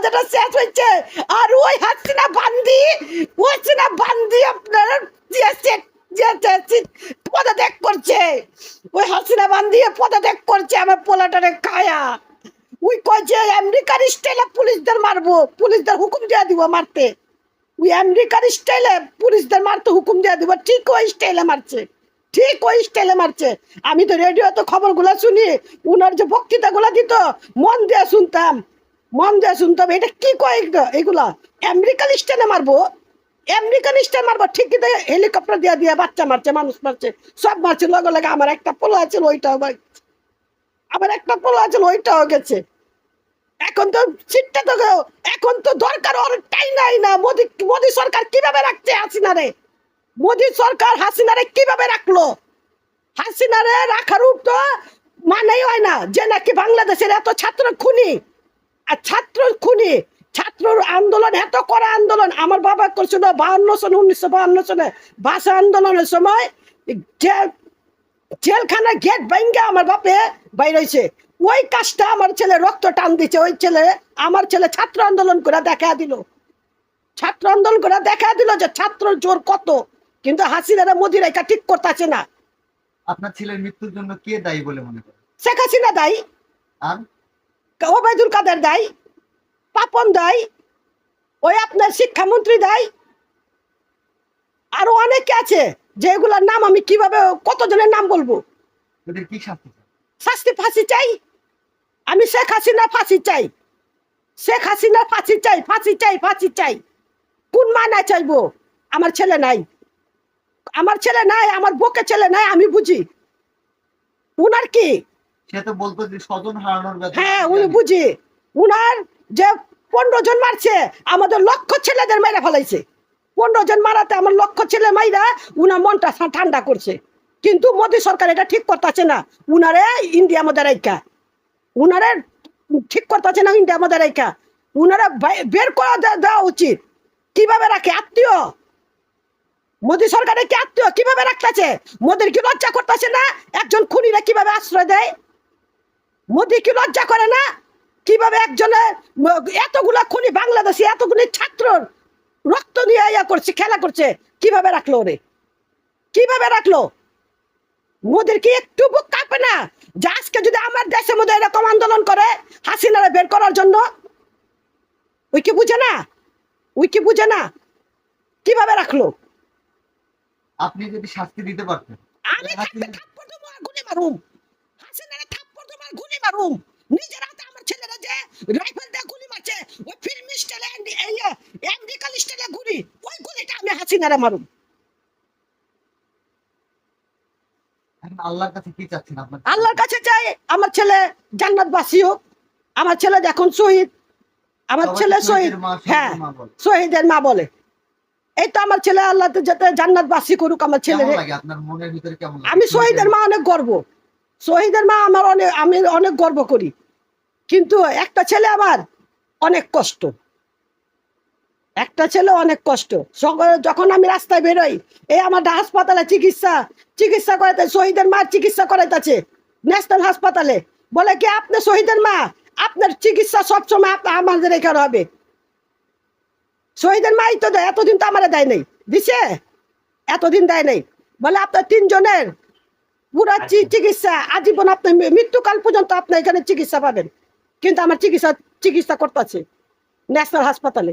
যেটা শেষ হয়েছে। আর ওই হাসিনা বান্দি বান্দি করছে। ওই হাসিনা করছে আমার পোলাটারে খায়া। ওই কয় যে আমেরিকার স্টাইলে পুলিশদের মারবো, পুলিশদের হুকুম দিয়ে দিব মারতে। আমেরিকার স্টাইলে পুলিশদের মারতে হুকুম দিয়ে দিব, ঠিক ওই স্টাইলে মারছে। ঠিক ওই স্টাইলে মারছে। আমি তো রেডিওতে খবরগুলো শুনি, উনার যে বক্তৃতাগুলো দিত, মন দিয়ে শুনতাম। মন দিয়ে শুনতাম এটা কি কয় এগুলা? আমেরিকান স্টাইলে মারবো? আমেরিকান স্টাইল মারবো? ঠিক কিন্তু হেলিকপ্টার দিয়ে দিয়ে বাচ্চা মারছে, মানুষ মারছে, সব মারছে, লগে লগে আমার একটা পোলা আছে ওইটাও মার- আমার একটা পোলা আছে, ওইটাও গেছে। এখন তো সিটটা তো এখন তো দরকার ওর টাই নাই না, মোদি মোদি সরকার কীভাবে রাখছে হাসিনারে? মোদি সরকার হাসিনারে কীভাবে রাখল? হাসিনারে রাখার তো মানেই হয় না, যে নাকি বাংলাদেশের এত ছাত্র খুনি। আর ছাত্র খুনি ছাত্র আন্দোলন এত করা আন্দোলন আমার বাবা করছিল বাহান্ন সনে উনিশশো বাহান্ন সনে ভাষা আন্দোলনের সময় জেলখানা গেট ভাঙ্গা আমার বাপে বাইরেছে ওই কাজটা আমার ছেলে রক্ত টান দিছে ওই ছেলে আমার ছেলে ছাত্র আন্দোলন করে দেখা দিল। ছাত্র আন্দোলন করে দেখা দিল যে ছাত্র জোর কত কিন্তু হাসিনারা মোদির এটা ঠিক করতেছে না। আপনার ছেলের মৃত্যুর জন্য কে দায়ী বলে মনে করেন? শেখ হাসিনা দায়ী। আর? ওবায়দুল কাদের দায়ী পাপন দায়ী ওই আপনার শিক্ষামন্ত্রী দায়ী আরও অনেকে আছে যেগুলোর নাম আমি কীভাবে কতজনের নাম বলব? শাস্তি ফাঁসি চাই আমি শেখ হাসিনা ফাঁসি চাই শেখ হাসিনা ফাঁসি চাই ফাঁসি চাই ফাঁসি চাই কোন মানায় চাইব? আমার ছেলে নাই আমার ছেলে নাই আমার বকে ছেলে নাই আমি বুঝি উনার কি? সে তো বলতো যে স্বজন হারানোর হ্যাঁ উনি বুঝি। উনার যে পনেরো জন মারছে, আমাদের লক্ষ ছেলেদের মেরে ফেলাইছে। পনেরো জন মারাতে আমার লক্ষ ছেলে মাইরা উনার মনটা ঠান্ডা করছে। কিন্তু মোদী সরকার এটা ঠিক করতেছে না। উনারে ইন্ডিয়া মধ্যে রাইকা উনারে ঠিক করতেছে না ইন্ডিয়া মধ্যে রাইকা উনারা বের করে দেওয়া উচিত। কীভাবে রাখে? আত্মীয়। মোদী সরকারের কি আত্মীয়? কীভাবে রাখতেছে? মোদীর কি লজ্জা করতেছে না? একজন খুনিরা কীভাবে আশ্রয় দেয়? মোদি কি লজ্জা করে না? কীভাবে একজনে এতগুলা খুনি বাংলাদেশে এতগুলি ছাত্র রক্ত নিয়ে ইয়া করছে খেলা করছে কীভাবে রাখল ওরে? কীভাবে রাখল? মোদের কি একটু বুক কাঁপে না? যে আজকে যদি আমার দেশের মধ্যে এরকম আন্দোলন করে হাসিনারা বের করার জন্য ওই কি বুঝে না? ওই কি বুঝে না? কীভাবে রাখল? আপনি যদি শাস্তি দিতে পারতেন। আমি থাকতে থাপ্পড় গুলি মারুম। মারুম নিজের হাতে আমার ছেলেরা যে রাইফেল দিয়ে গুলি মারছে ওই ফিল্ম স্টাইলে আমেরিকান স্টাইলে গুলি ওই গুলিটা আমি হাসিনারে মারুম আল্লাহর কাছে কি চাচ্ছেন আপনার? আল্লাহর কাছে চাই আমার ছেলে জান্নাত বাসী হোক আমার ছেলে এখন শহীদ আমার ছেলে শহীদ হ্যাঁ। শহীদের মা বলে। এই তো আমার ছেলে আল্লাহ যাতে জান্নাত বাসী করুক আমার ছেলে আমি শহীদের মা অনেক গর্ব। শহীদের মা আমার অনেক আমি অনেক গর্ব করি। কিন্তু একটা ছেলে আমার অনেক কষ্ট। একটা ছেলে অনেক কষ্ট। যখন আমি রাস্তায় বেরোই এই আমার হাসপাতালে চিকিৎসা চিকিৎসা করাতে শহীদের মার চিকিৎসা করাইতেছে ন্যাশনাল হাসপাতালে। বলে কি, আপনি শহীদের মা, আপনার চিকিৎসা সবসময় আপ- আমাদের এখানে হবে। শহীদের মাই তো দেয় এতদিন তো আমার দেয় নেই। দিছে? এতদিন দেয় নেই। বলে আপনার তিনজনের পুরা চিকিৎসা আজীবন আপনি মৃত্যুকাল পর্যন্ত আপনি এখানে চিকিৎসা পাবেন। কিন্তু আমার চিকিৎসা চিকিৎসা করতেছে ন্যাশনাল হাসপাতালে।